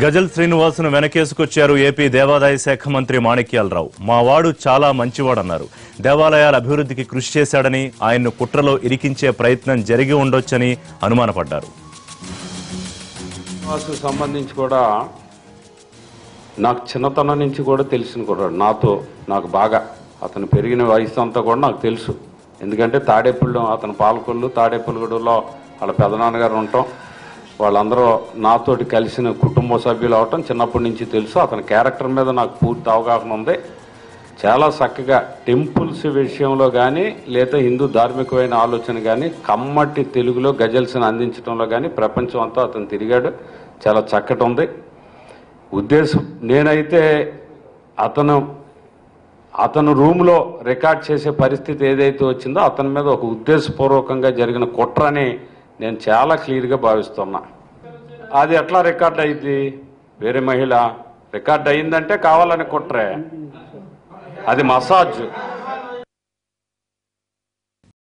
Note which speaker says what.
Speaker 1: గజల్ శ్రీనివాసును వెనకేసుకొచ్చారు AP దేవాదాయ శాఖ మంత్రి మాణిక్యాలరావు. మా వాడు చాలా మంచివాడన్నారు. దేవాలయాల అభివృద్ధికి కృషి చేశాడని ఆయన్ను కుట్రలో ఇరికించే ప్రయత్నం జరిగి ఉండొచ్చని అనుమానపడ్డారు.
Speaker 2: సంబంధించి కూడా నాకు చిన్నతనం నుంచి కూడా తెలిసిన కూడా నాతో నాకు బాగా అతను పెరిగిన వయసు అంతా కూడా నాకు తెలుసు. ఎందుకంటే తాడేపల్లి అతను పాలకొల్లు తాడేపల్లిగూడలో వాళ్ళ పెదనాన్నగారు ఉండటం వాళ్ళందరూ నాతోటి కలిసిన కుటుంబ సభ్యులు అవటం చిన్నప్పటి నుంచి తెలుసు. అతని క్యారెక్టర్ మీద నాకు పూర్తి అవగాహన ఉంది. చాలా చక్కగా టెంపుల్స్ విషయంలో కానీ లేదా హిందూ ధార్మికమైన ఆలోచన కానీ కమ్మటి తెలుగులో గజల్స్ని అందించడంలో కానీ ప్రపంచం అంతా అతను తిరిగాడు. చాలా చక్కటి ఉంది. ఉద్దేశం. నేనైతే అతను అతను రూమ్లో రికార్డ్ చేసే పరిస్థితి ఏదైతే వచ్చిందో అతని మీద ఒక ఉద్దేశపూర్వకంగా జరిగిన కుట్రని నేను చాలా క్లియర్గా భావిస్తున్నా. అది ఎట్లా రికార్డ్ అయింది? వేరే మహిళ రికార్డ్ అయిందంటే కావాలని కుట్రే. అది మసాజ్.